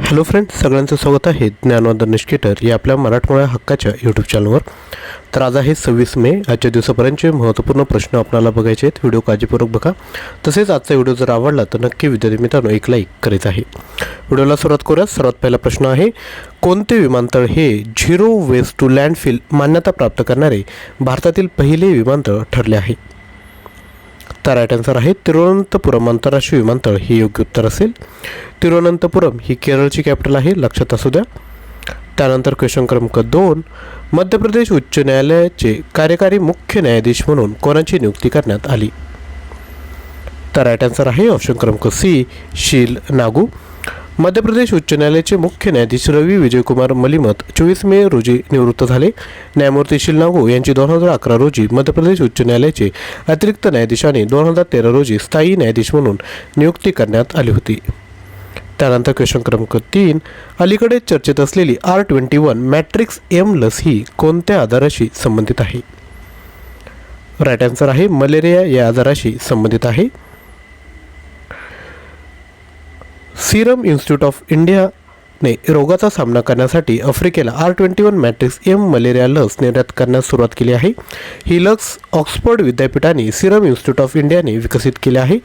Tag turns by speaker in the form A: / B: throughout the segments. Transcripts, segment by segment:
A: Hello friends सगळ्यांचं स्वागत आहे ज्ञानवंदन निष्केटर या आपल्या मराठमोळ्या हक्काच्या यूट्यूब चॅनलवर तर आज आहे सव्वीस मे आजच्या दिवसापर्यंतचे महत्त्वपूर्ण प्रश्न आपल्याला बघायचे आहेत. व्हिडिओ काळजीपूर्वक बघा. तसेच आजचा व्हिडिओ जर आवडला तर नक्की विद्यार्थी मित्रांनो एक लाईक करीत आहे. व्हिडिओला सुरुवात करूया सर्वात पहिला प्रश्न आहे कोणते विमानतळ हे झिरो वेस्ट टू लँडफिल मान्यता प्राप्त करणारे भारतातील पहिले विमानतळ ठरले आहे? तर राईट आन्सर आहे तिरुवनंतपुरम आंतरराष्ट्रीय विमानतळ हे योग्य उत्तर असेल. तिरुवनंतपुरम ही केरळची कॅपिटल आहे लक्षात असू द्या. त्यानंतर क्वेश्चन क्रमांक दोन मध्य प्रदेश उच्च न्यायालयाचे कार्यकारी मुख्य न्यायाधीश म्हणून कोणाची नियुक्ती करण्यात आली? तर राईट आन्सर आहे ऑप्शन क्रमांक सी शील नागू. मध्य प्रदेश उच्च न्यायालयाचे मुख्य न्यायाधीश रवी विजयकुमार मलिमत चोवीस मे रोजी निवृत्त झाले. न्यायमूर्ती शील नागू यांची दोन हजार अकरा रोजी मध्य प्रदेश उच्च न्यायालयाचे अतिरिक्त न्यायाधीशाने दोन हजार तेरा रोजी स्थायी न्यायाधीश म्हणून नियुक्ती करण्यात आली होती. त्यानंतर क्वेश्चन क्रमांक तीन अलीकडे चर्चेत असलेली R twenty one matrix M लस ही कोणत्या आजाराशी संबंधित आहे? राईट आन्सर आहे मलेरिया या आजाराशी संबंधित आहे. सिरम इन्स्टिट्यूट ऑफ इंडिया ने रोगाचा सामना करण्यासाठी आफ्रिकेला R twenty one matrix M malaria लस निर्यात करण्यास सुरुवात केली आहे. ही लस ऑक्सफर्ड विद्यापीठाने सिरम इन्स्टिट्यूट ऑफ इंडियाने विकसित केली आहे.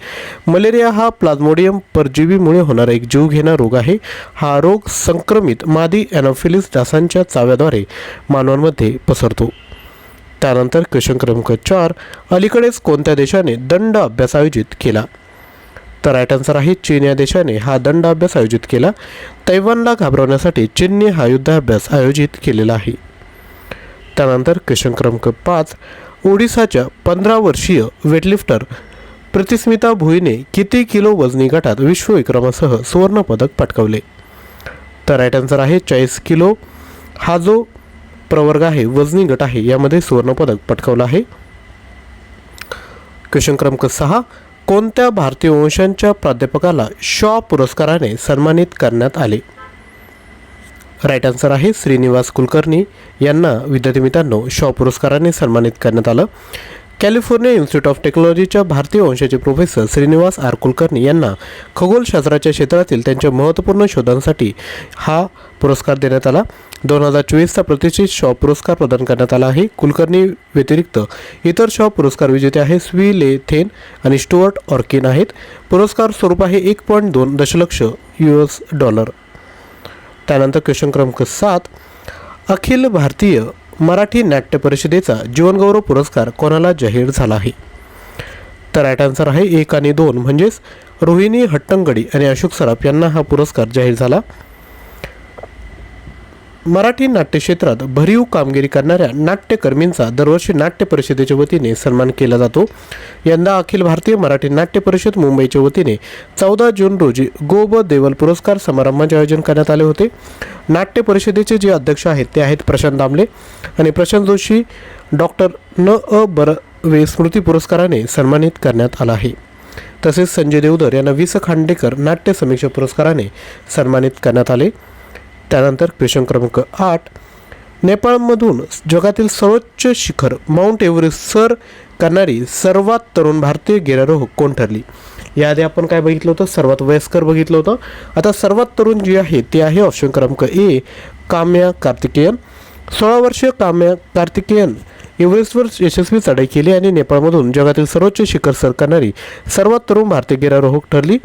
A: मलेरिया हा प्लाझ्मोडियम परजीवीमुळे होणारा एक जीवघेणा रोग आहे. हा रोग संक्रमित मादी ॲनोफिलिस डासांच्या चाव्याद्वारे मानवांमध्ये पसरतो. त्यानंतर क्वेश्चन क्रमांक चार अलीकडेच कोणत्या देशाने दंड अभ्यास आयोजित केला? तर राईट आन्सर आहे चीन या देशाने हा दंड अभ्यास आयोजित केला. तैवानला घाबरवण्यासाठी चीनने हा युद्धाभ्यास आयोजित केलेला आहे. त्यानंतर क्वेश्चन क्रमांक पाच ओडिसाच्या पंधरा वर्षीय वेटलिफ्टर प्रतिस्मिता भोईने किती किलो वजनी गटात विश्वविक्रमासह सुवर्णपदक पटकावले? तर राईट आन्सर आहे चाळीस किलो. हा जो प्रवर्ग आहे वजनी गट आहे यामध्ये सुवर्णपदक पटकावलं आहे. क्वेश्चन क्रमांक सहा कोणत्या भारतीय वंशांच्या प्राध्यापकाला शॉ पुरस्काराने सन्मानित करण्यात आले? राईट आन्सर आहे श्रीनिवास कुलकर्णी. यांना विद्यार्थी मित्रांनो शॉ पुरस्काराने सन्मानित करण्यात आलं. कॅलिफोर्निया इन्स्टिट्यूट ऑफ टेक्नॉलॉजीच्या भारतीय वंशाचे प्रोफेसर श्रीनिवास आर कुलकर्णी यांना खगोलशास्त्राच्या क्षेत्रातील त्यांच्या महत्त्वपूर्ण शोधांसाठी हा पुरस्कार देण्यात आला. दोन हजार चोवीसचा प्रतिष्ठित शॉ पुरस्कार प्रदान करण्यात आला आहे. कुलकर्णी व्यतिरिक्त इतर शॉ पुरस्कार विजेते आहे स्वी ले थेन आणि स्टुअर्ट ऑर्किन आहेत. पुरस्कार स्वरूप आहे एक पॉईंट दोन दशलक्ष यू एस डॉलर. त्यानंतर क्वेश्चन क्रमांक सात. अखिल भारतीय मराठी नाट्य परिषदेचा जीवनगौरव पुरस्कार कोणाला जाहीर झाला आहे? तर राईट आन्सर आहे एक आणि दोन. म्हणजेच रोहिणी हट्टंगडी आणि अशोक सराफ यांना हा पुरस्कार जाहीर झाला. मराठी नाट्यक्षेत्रात भरीव कामगिरी करणाऱ्या नाट्यकर्मींचा दरवर्षी नाट्य परिषदेच्या वतीने सन्मान केला जातो. यंदा अखिल भारतीय मराठी नाट्य परिषद मुंबईच्या वतीने चौदा जून रोजी गो ब देवल पुरस्कार समारंभाचे आयोजन करण्यात आले होते. नाट्य परिषदेचे जे अध्यक्ष आहेत ते आहेत प्रशांत दामले आणि प्रशांत जोशी डॉक्टर न अ बरवे स्मृती पुरस्काराने सन्मानित करण्यात आला आहे. तसेच संजय देवधर यांना वि स खांडेकर नाट्य समीक्षा पुरस्काराने सन्मानित करण्यात आले. त्यानंतर क्वेश्चन क्रमांक आठ नेपाळमधून जगातील सर्वोच्च शिखर माउंट एव्हरेस्ट सर करणारी सर्वात तरुण भारतीय गिर्यारोहक कोण ठरली? याआधी आपण काय बघितलं होतं? सर्वात वयस्कर बघितलं होतं. आता सर्वात तरुण जी आहे ते आहे ऑप्शन क्रमांक ए काम्या कार्तिकेयन. सोळा वर्षीय काम्या कार्तिकेयन एव्हरेस्टवर यशस्वी चढाई केली आणि नेपाळमधून जगातील सर्वोच्च शिखर सर करणारी सर्वात तरुण भारतीय गिर्यारोहक ठरली.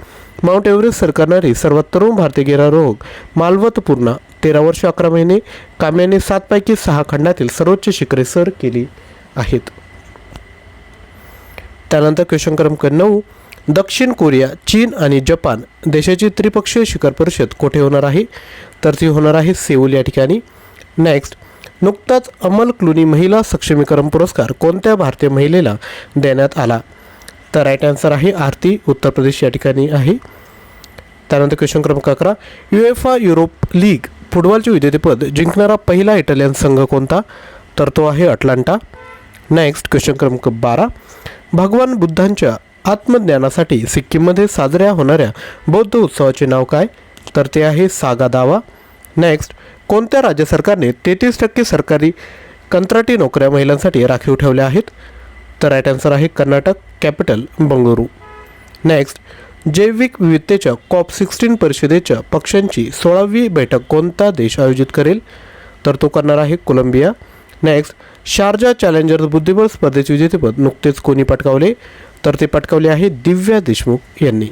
A: माउंट एव्हरेस्ट सर करणारी सर्वात तरुण भारतीय गिर्यारोहक मालवत पूर्णा तेरा वर्ष अकरा महिने काम्याने सातपैकी सहा खंडातील सर्वोच्च शिखरे सर केली आहेत. त्यानंतर क्वेश्चन क्रमांक नऊ दक्षिण कोरिया चीन आणि जपान देशाची त्रिपक्षीय शिखर परिषद कोठे होणार आहे? तर ती होणार आहे सेऊल या ठिकाणी. नेक्स्ट नुकताच अमल क्लुनी महिला सक्षमीकरण पुरस्कार कोणत्या भारतीय महिलेला देण्यात आला? तर राईट आन्सर आहे आरती उत्तर प्रदेश या ठिकाणी आहे. त्यानंतर क्वेश्चन क्रमांक अकरा युएफा युरोप लीग फुटबॉलचे विजेतेपद जिंकणारा पहिला इटालियन संघ कोणता? तर तो आहे अटलांटा. नेक्स्ट क्वेश्चन क्रमांक बारा भगवान बुद्धांच्या आत्मज्ञानासाठी सिक्कीममध्ये साजऱ्या होणाऱ्या बौद्ध उत्सवाचे नाव काय? तर ते आहे सागा दावा. नेक्स्ट कोणत्या राज्य सरकारने तेहतीस टक्के सरकारी कंत्राटी नोकऱ्या महिलांसाठी राखीव ठेवल्या आहेत? तर राईट आन्सर आहे कर्नाटक कॅपिटल बंगळुरू. नेक्स्ट जैविक विविधतेच्या कॉप सिक्स्टीन परिषदेच्या पक्षांची सोळावी बैठक कोणता देश आयोजित करेल? तर तो करणार आहे कोलंबिया. नेक्स्ट शारजा चॅलेंजर्स बुद्धिबळ स्पर्धेचे विजेतेपद नुकतेच कोणी पटकावले? तर ते पटकावले आहे दिव्या देशमुख यांनी.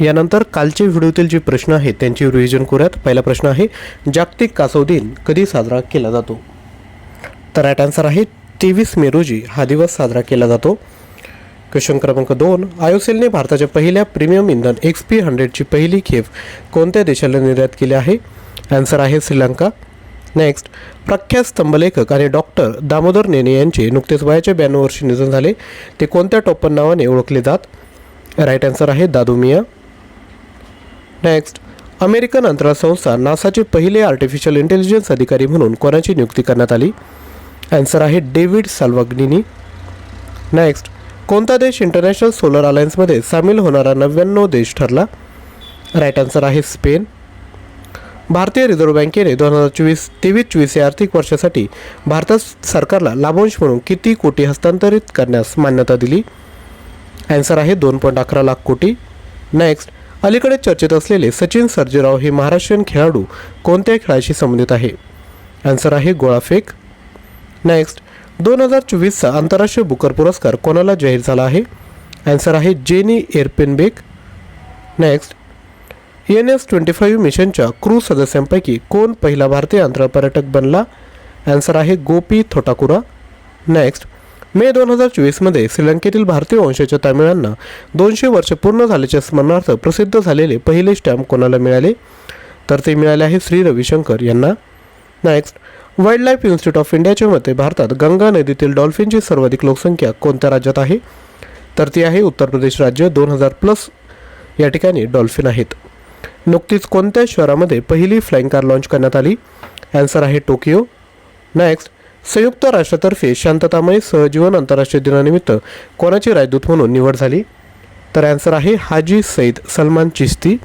A: यानंतर कालचे व्हिडिओतील जे प्रश्न आहेत त्यांची रिव्हिजन करूयात. पहिला प्रश्न आहे जागतिक कासव दिन कधी साजरा केला जातो? तर राईट आन्सर आहे तेवीस मे रोजी हा दिवस साजरा केला जातो. क्वेश्चन क्रमांक दोन आयोसेलने भारताच्या पहिल्या प्रीमियम इंधन एक्स पी हंड्रेडची पहिली खेप कोणत्या देशाला निर्यात केली आहे? आन्सर आहे श्रीलंका. नेक्स्ट प्रख्यात स्तंभलेखक आणि डॉक्टर दामोदर नेने यांचे नुकतेच वयाच्या ब्याण्णव वर्षी निधन झाले. ते कोणत्या टोपन नावाने ओळखले जात? राईट आन्सर आहे दादू मिया. नेक्स्ट अमेरिकन अंतराळ संस्था नासाचे पहिले आर्टिफिशियल इंटेलिजन्स अधिकारी म्हणून कोणाची नियुक्ती करण्यात आली? ॲन्सर आहे डेव्हिड साल्वाग्निनी. नेक्स्ट कोणता देश इंटरनॅशनल सोलर अलायन्समध्ये सामील होणारा नव्याण्णव देश ठरला? राईट आन्सर आहे स्पेन भारतीय रिझर्व्ह बँकेने दोन हजार चोवीस तेवीस चोवीस या आर्थिक वर्षासाठी भारतात सरकारला लाभांश म्हणून किती कोटी हस्तांतरित करण्यास मान्यता दिली? ॲन्सर आहे दोन पॉईंट अकरा लाख कोटी. नेक्स्ट अलीकडे चर्चेत असलेले सचिन सर्जेराव हे महाराष्ट्रीयन खेळाडू कोणत्या खेळाशी संबंधित आहे? आन्सर आहे गोळाफेक नेक्स्ट दोन हजार चोवीसचा आंतरराष्ट्रीय बुकर पुरस्कार कोणाला जाहीर झाला आहे? आन्सर आहे Jenny Erpenbeck. Next N S twenty five मिशनच्या क्रू सदस्यांपैकी कोण पहिला भारतीय अंतराळ पर्यटक बनला? आन्सर आहे गोपी थोटाकुरा नेक्स्ट मे दोन हजार चोवीसमध्ये श्रीलंकेतील भारतीय वंशाच्या तामिळांना दोनशे वर्ष पूर्ण झाल्याच्या स्मरणार्थ प्रसिद्ध झालेले पहिले स्टॅम्प कोणाला मिळाले? तर ते मिळाले आहे श्री रविशंकर यांना. Next wildlife institute of इंडियाच्या मते भारतात गंगा नदीतील डॉल्फिनची सर्वाधिक लोकसंख्या कोणत्या राज्यात आहे? तर ती आहे उत्तर प्रदेश राज्य. दोन हजार प्लस या ठिकाणी डॉल्फिन आहेत. नुकतीच कोणत्या शहरामध्ये पहिली फ्लाईंग कार लाँच करण्यात आली? ॲन्सर आहे टोकियो. नेक्स्ट संयुक्त राष्ट्रातर्फे शांततामय सहजीवन आंतरराष्ट्रीय दिनानिमित्त कोणाची राजदूत म्हणून निवड झाली? तर ॲन्सर आहे हाजी सईद सलमान चिश्ती.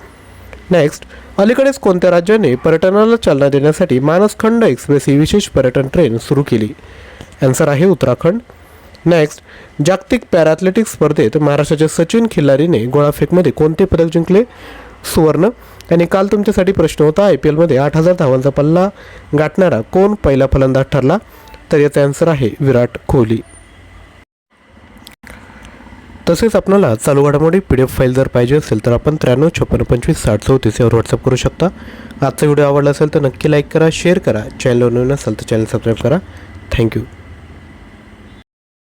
A: नेक्स्ट अलीकडेच कोणत्या राज्याने पर्यटनाला चालना देण्यासाठी मानसखंड एक्सप्रेस ही विशेष पर्यटन ट्रेन सुरू केली? ॲन्सर आहे उत्तराखंड. नेक्स्ट जागतिक पॅराथलेटिक्स स्पर्धेत महाराष्ट्राच्या सचिन खिल्लारीने गोळाफेकमध्ये कोणते पदक जिंकले? सुवर्ण. आणि काल तुमच्यासाठी प्रश्न होता आय पी एलमध्ये आठ हजार धावांचा पल्ला गाठणारा कोण पहिला फलंदाज ठरला? तर याचं आन्सर आहे विराट कोहली. तसेच आपल्याला चालू घडामोडी पी डी एफ फाईल जर पाहिजे असेल तर आपण त्र्याण्णव छप्पन्न पंचवीस साठ चौतीस यावर व्हॉट्सअप करू शकता. आजचा व्हिडिओ आवडला असेल तर नक्की लाईक करा शेअर करा. चॅनलवर नवीन असेल तर चॅनल सबस्क्राईब करा. थँक्यू